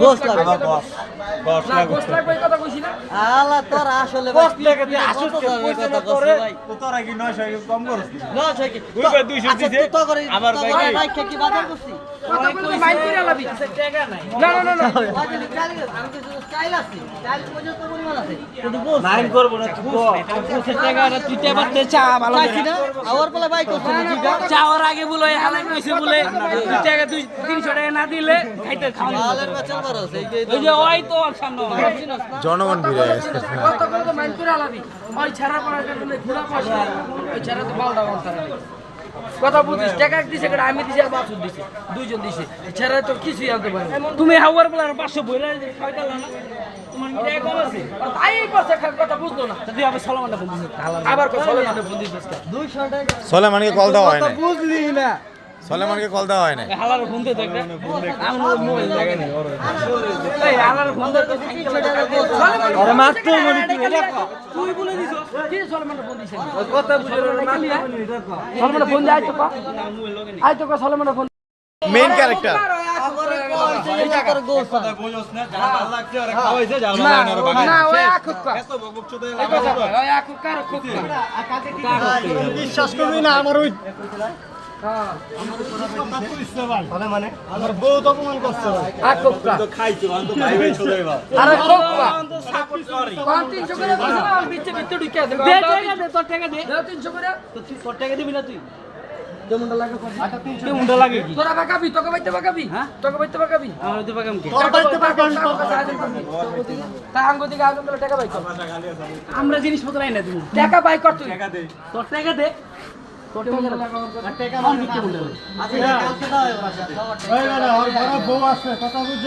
গোস লাগবে। না গোস লাগবে এই কথা কইছি না। আলা তোর আসলে গোস লেগে তুই কে? কথা করে তোরা। কি 900 কম করছিস না, সে কি- ওই ভাই 200 আচ্ছা, দিছে, আবার ভাই কি? বাজার করছি? চাওয়ার আগে বলে হালাই কইছে বলে দুই টাকা দুই তিনশো টাকা না দিলে খাইতে খাওয়া ওই যে ওই তো জনগণ ভিড়ে ওই ছাড়া পড়ার জন্য ঘুরা পয়সা ওই ছাড়া তো কথা বুঝিস টাকা দিছে কেটে আমি দিছি আর বাছুর দিছে দুইজন দিছে। ছেড়ে তো কিছুই আনতে পারে তুমি হাওয়ার বলার পাঁচশো বইরা খাইতে না তোমার টাকা কম আছে? তাই পাশে কথা বুঝলো না। তুই আবার সলমানটা ফোন দিছিস আবার কথা বলে ফোন দিছিস কা? দুইশো টাকা। সলেমানকে কল দেওয়া হয় না বুঝলি না। সলেমানকে কল দেওয়া হয় না হালার ফোন দে দেখ আমার মোবাইল লাগে না এই হালার ফোন দে তো। আরে মাত্র মনে তুই এটা তুই বলে দিছ। কি সলমান ফোন দিছে? কথা বুঝে সলমান ফোন দিয়ে আইতো পা আইতো কা। সলমান ফোন মেইন ক্যারেক্টার কা। বিশ্বাস করবি না আমার ওই আমার বউ তো অপমান করছে আকুক কা তো খাইছো আমি তো ভাই। ভাই চোদে বা আরে খুব কা সাপোর্ট করি কোন 300 করে দিছ না? বিচ্ছে বিচ্ছে ঢুকে আছে। দে টাকা দে তোর টাকা দে। দাও 300 করে। তো তুই তোর টাকা দিবি না তুই? যেমনটা লাগে কত তুই মুন্ডা লাগে কি? তোরা বাকাবি তোকে বাইতে বাকাবি? তোকে বাইতে বাকাবি আমার তো পাকাম কি? তোর বাইতে বাকাবি তা আঙ্গ দিকে আগুন দিলে টাকা বাই কর। আমরা জিনিসপত্র আই না তুমি। টাকা বাই কর তুই। তোর টাকা দে। আচ্ছা, খাওয়ার টাকা। বউ আছে কথা বুঝছ